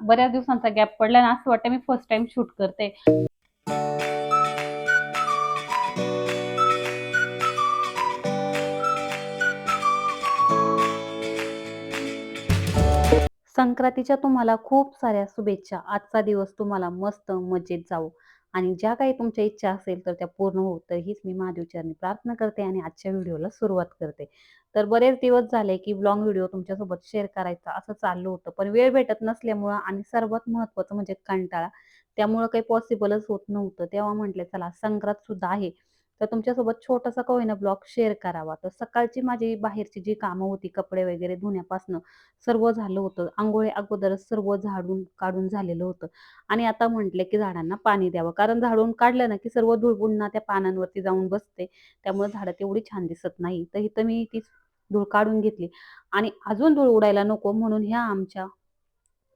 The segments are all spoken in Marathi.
बऱ्याच दिवसांचा गॅप पडला ना असं वाटतं मी फर्स्ट टाइम शूट करते. संक्रांतीच्या तुम्हाला खूप साऱ्या शुभेच्छा. आजचा दिवस तुम्हाला मस्त मजेत जावो. आणि ज्या काही तुमच्या इच्छा असेल तर त्या पूर्ण होत तर हीच मी महादेवचरणी प्रार्थना करते आणि आजच्या व्हिडिओला सुरुवात करते. तर बरेच दिवस झाले की लॉंग व्हिडिओ तुमच्यासोबत शेअर करायचा असं चाललं होतं. पण वेळ भेटत नसल्यामुळं आणि सर्वात महत्त्वाचं म्हणजे कंटाळा. त्यामुळं काही पॉसिबलच होत नव्हतं. तेव्हा म्हटलं चला संक्रांत सुद्धा आहे. तर तुमच्यासोबत छोटासा का होईना ब्लॉग शेअर करावा. तर सकाळची माझी बाहेरची जी कामं होती कपडे वगैरे धुण्यापासनं सर्व झालं होतं. आंघोळी अगोदरच सर्व झाडून काढून झालेलं होतं. आणि आता म्हटलं की झाडांना पाणी द्यावं. कारण झाडून काढलं ना की सर्व धूळ पुन्हा त्या पानांवरती जाऊन बसते. त्यामुळे झाडं तेवढी छान दिसत नाही. तर इथं मी ती धूळ काढून घेतली. आणि अजून धूळ उडायला नको म्हणून ह्या आमच्या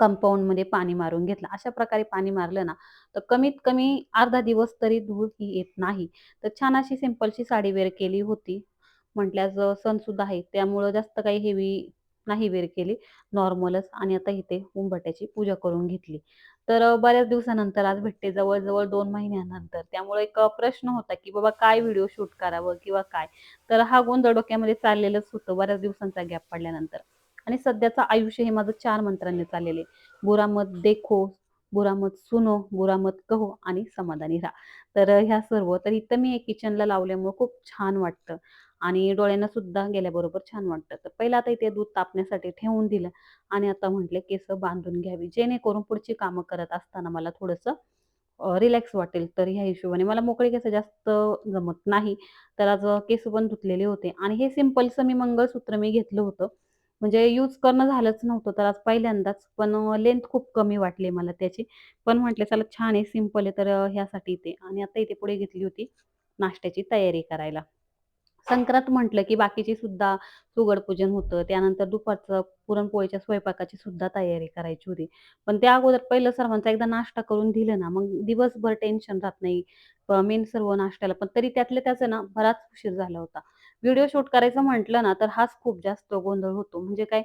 कंपाऊंडमध्ये पाणी मारून घेतलं. अशा प्रकारे पाणी मारलं ना तर कमीत कमी अर्धा दिवस तरी धूळ ही येत नाही. तर छान अशी सिंपलची साडी वेअर केली होती. म्हटल्यास सण सुद्धा आहे. त्यामुळं जास्त काही हेवी नाही वेअर केली. नॉर्मलच आणि आता इथे उंबट्याची पूजा करून घेतली. तर बऱ्याच दिवसानंतर आज भेटते. जवळजवळ दोन महिन्यानंतर. त्यामुळे एक प्रश्न होता की बाबा काय व्हिडिओ शूट करावं किंवा काय? तर हा गोंधळ डोक्यामध्ये चाललेलंच होतं. बऱ्याच दिवसांचा गॅप पडल्यानंतर. आणि सध्याचं आयुष्य हे माझं चार मंत्रांनी चाललेले बुरा मत देखो बुरा मत सुनो बुरा मत कहो आणि समाधानी राहा. तर ह्या सर्व तर इथं मी एक किचनला लावल्यामुळे खूप छान वाटतं. आणि डोळ्यांना सुद्धा गेल्याबरोबर छान वाटतं. तर पहिलं आता इथे दूध तापण्यासाठी ठेवून दिलं आणि आता म्हटले केस बांधून घ्यावी. जेणेकरून पुढची कामं करत असताना मला थोडंसं रिलॅक्स वाटेल. तर ह्या हिशोबाने मला मोकळे केस जास्त जमत नाही. तर आज केस पण धुतलेले होते. आणि हे सिम्पलचं मी मंगळसूत्र मी घेतलं होतं. म्हणजे यूज करणं झालंच नव्हतं तर आज पहिल्यांदाच पण लेंथ खूप कमी वाटली मला त्याची पण म्हटले चला छान आहे सिंपल आहे तर ह्यासाठी ते आणि आता इथे पुढे घेतली होती नाश्त्याची तयारी करायला संक्रांत म्हटलं की बाकीची सुद्धा सुगड-पूजन होतं. त्यानंतर दुपारचं पुरणपोळीच्या स्वयंपाकाची सुद्धा तयारी करायची होती. पण त्या अगोदर पहिलं सर्वांचा एकदा नाश्ता करून दिलं ना, मग दिवसभर टेन्शन राहत नाही. मेन सर्व नाश्त्याला. पण तरी त्यातल्या त्याचं ना बराच उशीर झाला होता. व्हिडिओ शूट करायचं म्हटलं ना, तर हाच खूप जास्त गोंधळ होतो. म्हणजे काय,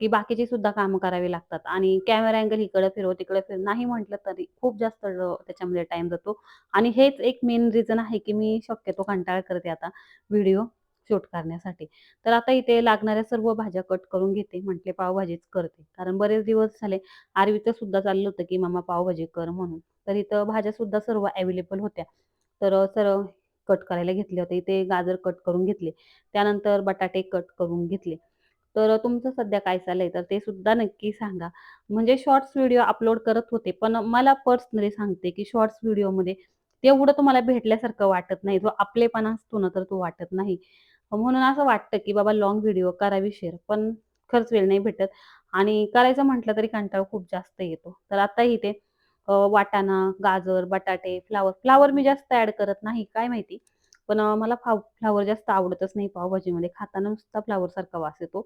की बाकीची सुद्धा कामं करावी लागतात आणि कॅमेरा अँगल इकडं फिरव, तिकडे फिर नाही म्हटलं तरी खूप जास्त त्याच्यामध्ये टाईम जातो आणि हेच एक मेन रिझन आहे, की मी शक्यतो कंटाळा करते आता व्हिडिओ शूट करण्यासाठी. तर आता इथे लागणाऱ्या सर्व भाज्या कट करून घेते. म्हटले पावभाजीच करते. कारण बरेच दिवस झाले आरवीचं सुद्धा चाललं होतं, की मामा पावभाजी कर" म्हणून. तर इथं भाज्या सुद्धा सर्व अवेलेबल होत्या. तर सर कट करायला घेतले होते. इथे गाजर कट करून घेतले. त्यानंतर बटाटे कट करून घेतले. तर तुमचं सध्या काय चाललंय? तर ते सुद्धा नक्की सांगा. म्हणजे शॉर्ट्स व्हिडिओ अपलोड करत होते. पण मला पर्सनली सांगते, की शॉर्ट्स व्हिडिओमध्ये तेवढं तुम्हाला भेटल्यासारखं वाटत नाही. जो आपलेपणा असतो ना, तर तो वाटत नाही. म्हणून असं वाटतं, की बाबा लाँग व्हिडिओ करावी शेअर, पण खरंच वेळ नाही भेटत आणि करायचं म्हटलं तरी कंटाळा खूप जास्त येतो. तर आता इथे वाटाणा, गाजर, बटाटे, फ्लावर फ्लॉवर मी जास्त ॲड करत नाही, काय माहिती? पण मला फाव फ्लॉवर जास्त आवडतच नाही पावभाजीमध्ये. खाताना नुसता फ्लॉवरसारखा वास येतो.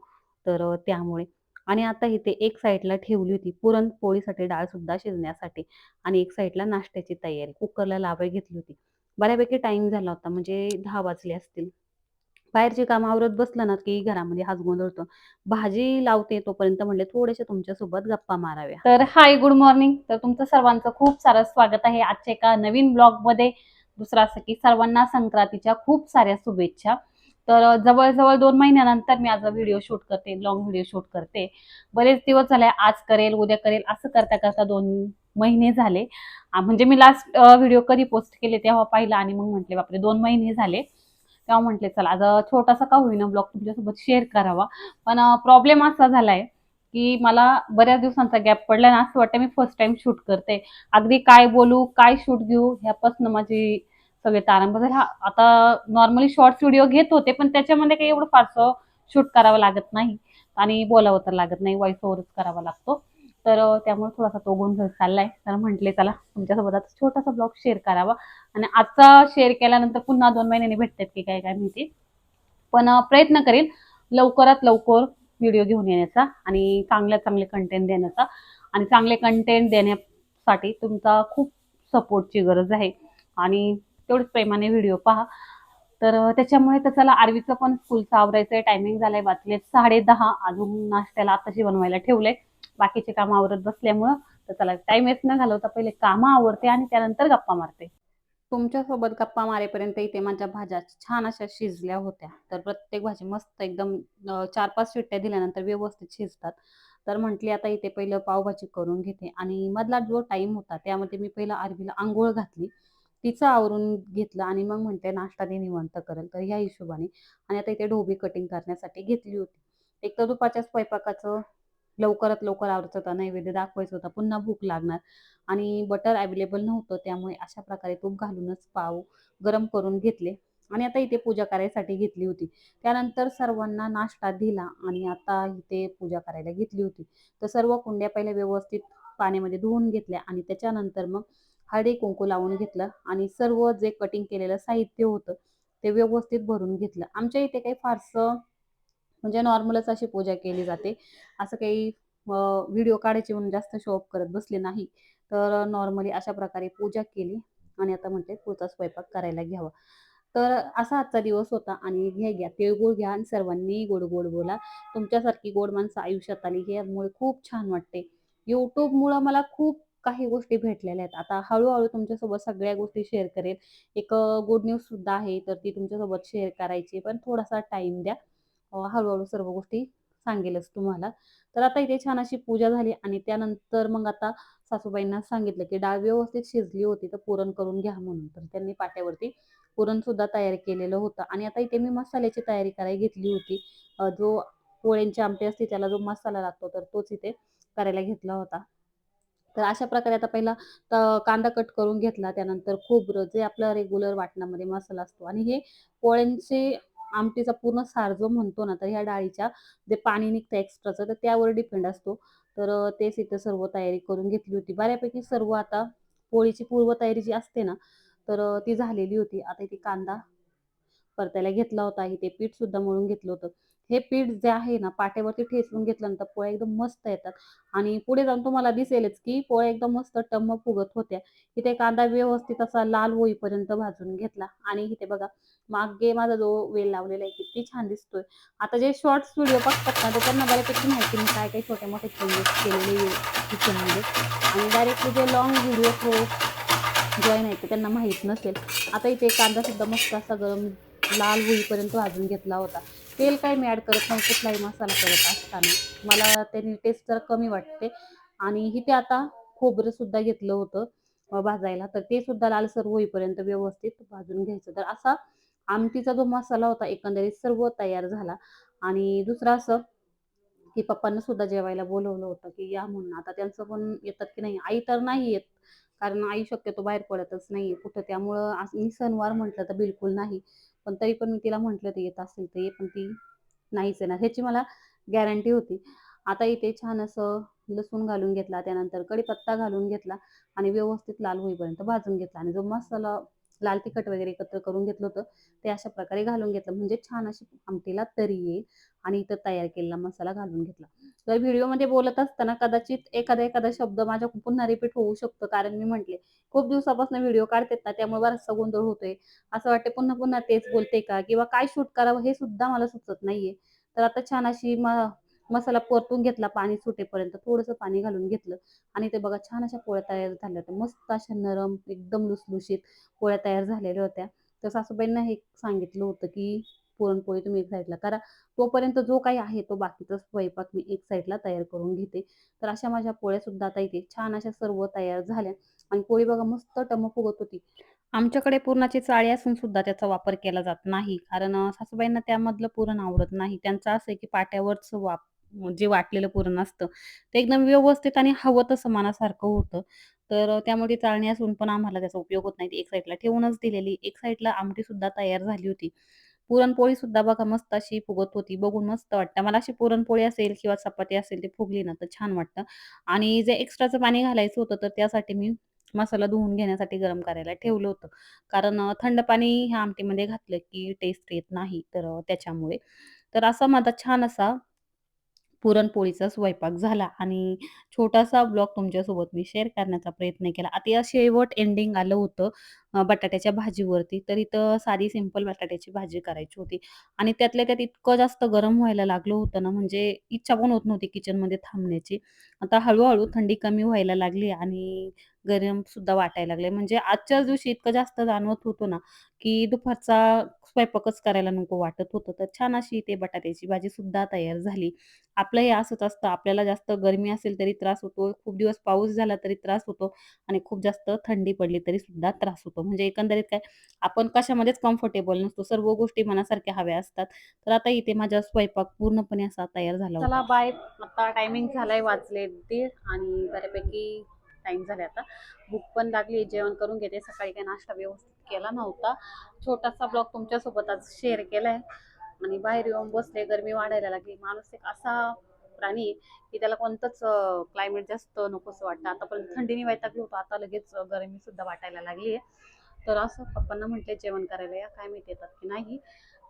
तर त्यामुळे आणि आता इथे एक साईडला ठेवली होती पुरणपोळीसाठी डाळ सुद्धा शिजण्यासाठी आणि एक साईडला नाश्त्याची तयारी. कुकरला लावाय घेतली होती. बऱ्यापैकी टाइम झाला होता, म्हणजे दहा वाजले असतील. बाहेरची कामं आवरत बसलं ना, की घरामध्ये हाच गोंधळ होतो. भाजी लावते तोपर्यंत म्हटले थोडेसे तुमच्यासोबत गप्पा माराव्या. तर हाय, गुड मॉर्निंग. तर तुमचं सर्वांचं खूप सारं स्वागत आहे आजच्या एका नवीन ब्लॉगमध्ये. दुसरं असं की सर्वांना संक्रांतीच्या खूप साऱ्या शुभेच्छा. तर जवळजवळ दोन महिन्यानंतर मी आज व्हिडिओ शूट करते, लॉंग व्हिडिओ शूट करते. बरेच दिवस झाले आज करेल, उद्या करेल असं करता-करता दोन महिने झाले. म्हणजे मी लास्ट व्हिडिओ कधी पोस्ट केले तेव्हा पाहिला आणि मग म्हटले बापरे दोन महिने झाले. तेव्हा म्हटले चला आज छोटासा का होईना ब्लॉग तुमच्यासोबत शेअर करावा. पण प्रॉब्लेम असा झालाय, की मला बऱ्याच दिवसांचा गॅप पडला ना, असं वाटतं मी फर्स्ट टाइम शूट करते. अगदी काय बोलू, काय शूट घेऊ ह्यापासून माझी सगळे तारांब हा आता नॉर्मली शॉर्ट्स व्हिडिओ घेत होते, पण त्याच्यामध्ये काही एवढं फारसं शूट करावं लागत नाही आणि बोलावं तर लागत नाही. वॉइस ओव्हरच करावा लागतो. तर त्यामुळे थोडासा तो गोंधळ चाललाय. तर म्हटले चला तुमच्यासोबत आता छोटासा ब्लॉग शेअर करावा आणि आजचा शेअर केल्यानंतर पुन्हा दोन महिन्यांनी भेटतात की काय काय माहिती. पण प्रयत्न करेल लवकरात लवकर व्हिडिओ घेऊन येण्याचा आणि चांगल्या चांगले कंटेंट देण्याचा आणि चांगले कंटेंट देण्यासाठी तुमचा खूप सपोर्टची गरज आहे आणि तेवढेच प्रेमाने व्हिडिओ पहा. तर त्याच्यामुळे तर चला आरवीचं पण स्कूलचं आहे टायमिंग झालंय बातले साडे दहा अजून नाश्त्याला आताशी बनवायला ठेवलंय. बाकीचे कामं आवरत बसल्यामुळं तर चला टाइम वेस्ट न घालवता पहिले कामं आवरते आणि त्यानंतर गप्पा मारते. तुमच्यासोबत गप्पा मारेपर्यंत इथे माझ्या भाज्या छान अशा शिजल्या होत्या. तर प्रत्येक भाजी मस्त एकदम चार पाच शिट्ट्या दिल्यानंतर व्यवस्थित शिजतात. तर म्हटली आता इथे पहिलं पावभाजी करून घेते. आणि मधला जो टाइम होता त्यामध्ये मी पहिला आरबीला आंघोळ घातली. तिचं आवरून घेतलं आणि मग म्हणते नाश्ता दे निवांत करेल. तर ह्या हिशोबाने. आणि आता इथे ढोबी कटिंग करण्यासाठी घेतली होती. एक तर दुपारच्या स्वयंपाकाचं लवकरात लवकर आवडतं होता नैवेद्य दाखवायचा होता पुन्हा भूक लागणार आणि बटर अवेलेबल नव्हतं त्यामुळे अशा प्रकारे तूप घालूनच पाव गरम करून घेतले आणि आता इथे पूजा करायसाठी घेतली होती. त्यानंतर सर्वांना नाश्ता दिला आणि आता इथे पूजा करायला घेतली होती. तर सर्व कुंड्या पहिल्या व्यवस्थित पाण्यामध्ये धुवून घेतल्या आणि त्याच्यानंतर मग हळदी कुंकू लावून घेतलं आणि सर्व जे कटिंग केलेलं साहित्य होतं ते व्यवस्थित भरून घेतलं. आमच्या इथे काही फारसं म्हणजे नॉर्मलच अशी पूजा केली जाते. असं काही व्हिडिओ काढायचे म्हणून जास्त शोअप करत बसले नाही. तर नॉर्मली अशा प्रकारे पूजा केली आणि आता म्हणते पुढचा स्वयंपाक करायला घ्यावा. तर असा आजचा दिवस होता आणि घ्या घ्या तिळगुळ घ्या आणि सर्वांनी गोड गोड बोला. तुमच्यासारखी गोड माणसं आयुष्यात आली यामुळे खूप छान वाटते. यूट्यूबमुळं मला खूप काही गोष्टी भेटलेल्या आहेत. आता हळूहळू तुमच्यासोबत सगळ्या गोष्टी शेअर करेल. एक गुड न्यूज सुद्धा आहे तर ती तुमच्यासोबत शेअर करायची. पण थोडासा टाइम द्या. हळूहळू सर्व गोष्टी सांगेलच तुम्हाला. तर आता इथे छान अशी पूजा झाली आणि त्यानंतर मग आता सासूबाईंना सांगितलं की डाळ व्यवस्थित शिजली होती तर पुरण करून घ्या म्हणून. तर त्यांनी पाट्यावरती पुरण सुद्धा तयार केलेलं होतं. आणि आता इथे मी मसाल्याची तयारी करायला घेतली होती. जो पोळ्यांची आमटे असते त्याला जो मसाला लागतो तर तोच इथे करायला घेतला होता. तर अशा प्रकारे आता पहिला त- कांदा कट करून घेतला. त्यानंतर खोबरं जे आपलं रेग्युलर वाटणामध्ये मसाला असतो. आणि हे पोळ्यांचे आमटीचा पूर्ण सार जो म्हणतो ना तर ह्या डाळीच्या जे पाणी निघतं एक्स्ट्राचं तर त्यावर डिपेंड असतो. तर तेच इथं सर्व तयारी करून घेतली होती. बऱ्यापैकी सर्व आता पोळीची पूर्वतयारी जी असते ना तर ती झालेली होती. आता इथे कांदा परतायला घेतला होता. इथे पीठ सुद्धा मळून घेतलं होतं. हे पीठ जे आहे ना पाट्यावरती ठेचून घेतल्यानंतर पोळ्या एकदम मस्त येतात. आणि पुढे जाऊन तुम्हाला दिसेलच की पोळ्या एकदम मस्त टम्म फुगत होत्या. इथे कांदा व्यवस्थित असा लाल होईपर्यंत भाजून घेतला. आणि इथे बघा मागे माझा जो वेल लावलेला आहे किती छान दिसतोय. आता जे शॉर्ट्स व्हिडिओ बघतात ना तर त्यांना बऱ्यापैकी माहिती मी काय काय छोटे मोठे चेंजेस केलेले किचनमध्ये आणि डायरेक्टली जे लॉंग व्हिडिओ थ्रू जॉईन आहे त्यांना माहीत नसेल. आता इथे कांदा सुद्धा मस्त असा गरम लाल होईपर्यंत भाजून घेतला होता. तेल काय मी ॲड करत नाही कुठलाही मसाला करत असताना. मला त्याची टेस्ट जरा कमी वाटते. आणि इथे आता खोबरं सुद्धा घेतलं होतं भाजायला. तर ते सुद्धा लालसर होईपर्यंत व्यवस्थित भाजून घ्यायचं. तर असा आमटीचा जो मसाला होता एकंदरीत सर्व तयार झाला. आणि दुसरं असं की पप्पांना सुद्धा जेवायला बोलवलं होतं की या म्हणून. आता त्यांचं पण येतात की नाही? आई तर नाही येत. कारण आई शक्यतो बाहेर पडतच नाही कुठं त्यामुळं मी सणवार म्हटलं तर बिलकुल नाही. पण तरी पण मी तिला म्हटलं ते येत असेल तर ये पण ती नाहीच येणार. ह्याची मला गॅरंटी होती. आता इथे छान असं लसूण घालून घेतला त्यानंतर कढीपत्ता घालून घेतला आणि व्यवस्थित लाल होईपर्यंत भाजून घेतला आणि जो मसाला लाल तिखट वगैरे एकत्र करून घेतलं होतं ते अशा प्रकारे घालून घेतलं. म्हणजे छान अशी आमटीला तरी येईल आणि इथं तयार केलेला मसाला घालून घेतला. जर व्हिडिओमध्ये बोलत असताना कदाचित एखादा एखादा शब्द माझ्या पुन्हा रिपीट होऊ शकतो. कारण मी म्हटले खूप दिवसापासून व्हिडिओ काढतेत ना त्यामुळे बराचसा गोंधळ होतोय. असं वाटते पुन्हा पुन्हा तेच बोलते का? किंवा काय शूट करावं हे सुद्धा मला सुचत नाहीये. तर आता छान अशी मसाला परतून घेतला पाणी सुटेपर्यंत थोडंसं पाणी घालून घेतलं. आणि ते बघा छान अशा पोळ्या तयार झाल्या होत्या. मस्त अशा नरम एकदम लुसलुशीत पोळ्या तयार झालेल्या होत्या. तर सासूबाईंना हे सांगितलं होतं की पुरणपोळी तुम्ही एक साईडला करा. तोपर्यंत जो काही आहे तो बाकीचा स्वयंपाक मी एक साईडला तयार करून घेते. तर अशा माझ्या पोळ्या सुद्धा आता इथे छान अशा सर्व तयार झाल्या. आणि पोळी बघा मस्त टमक फुगत होती. आमच्याकडे पुरणाची चाळी असून सुद्धा त्याचा वापर केला जात नाही. कारण सासूबाईंना त्यामधलं पुरण आवडत नाही. त्यांचं असं आहे की पाट्यावरच वाप जे वाटलेलं पुरण असतं ते एकदम व्यवस्थित आणि हवं तसं मनासारखं होतं. तर त्यामुळे चाळणी असून पण आम्हाला त्याचा उपयोग होत नाही. एक साईडला ठेवूनच दिलेली. एक साईडला आमटी सुद्धा तयार झाली होती. पुरणपोळी सुद्धा बघा मस्त अशी फुगत होती. बघून मस्त वाटतं. मला अशी पुरणपोळी असेल किंवा चपाती असेल ती फुगली ना तर छान वाटतं. आणि जे एक्स्ट्राचं पाणी घालायचं होतं तर त्यासाठी मी मसाला धुवून घेण्यासाठी गरम करायला ठेवलं होतं. कारण थंड पाणी ह्या आमटीमध्ये घातलं की टेस्ट येत नाही तर त्याच्यामुळे. तर असा माझा छान असा पुरणपोळीचा स्वयंपाक झाला. आणि छोटासा ब्लॉग तुमच्यासोबत मी शेअर करण्याचा प्रयत्न केला. आता या शेवट एंडिंग आलं होतं. बटाट्याच्या भाजीवरती. तर इथं साधी सिंपल बटाट्याची भाजी करायची होती आणि त्यातल्या त्यात इतकं जास्त गरम व्हायला लागलं होतं ना, म्हणजे इच्छा पण होत नव्हती किचनमध्ये थांबण्याची. आता हळू थंडी कमी व्हायला लागली आणि गरमसुद्धा वाटायला लागले. म्हणजे आजच्याच दिवशी इतकं जास्त जाणवत होतं ना, की दुपारचा स्वयंपाकच करायला नको वाटत होतं. तर छान अशी इथे बटाट्याची भाजीसुद्धा तयार झाली. आपलं हे असंच असतं. आपल्याला जास्त गरमी असेल तरी त्रास होतो. खूप दिवस पाऊस झाला तरी त्रास होतो आणि खूप जास्त थंडी पडली तरी सुद्धा त्रास होतो. म्हणजे एकंदरीत काय आपण कशामध्येच कम्फर्टेबल नसतो. सर्व गोष्टी मनासारख्या हव्या असतात. तर आता इथे माझा स्वयंपाक पूर्णपणे असा तयार झाला. चला बाय. आता टायमिंग झालाय वाजले 1:30 आणि बऱ्यापैकी टाईम झालाय आता. भूक पण लागली. जेवण करून घेते. सकाळी काही नाश्ता व्यवस्थित केला नव्हता. छोटासा ब्लॉग तुमच्यासोबत आज शेअर केलाय आणि बाहेर येऊन बसले. गरमी वाढायला लागली. माणूस एक असा प्राणी की त्याला कोणतंच क्लायमेट जास्त नकोसं वाटतं. आतापर्यंत थंडीने वैतागलो होतो. आता लगेच गरमी सुद्धा वाटायला लागली आहे. तर असं पप्पांना म्हटले जेवण करायला या. काय माहिती येतात की नाही.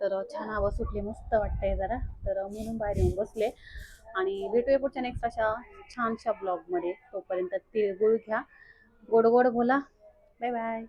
तर छान हवा सुटली. मस्त वाटतंय जरा. तर म्हणून बाहेर येऊन बसले आणि भेटूया पुढच्या नेक्स्ट अशा छानशा ब्लॉगमध्ये. तोपर्यंत तिळगुळ घ्या. गोड गोड बोला. Bye bye.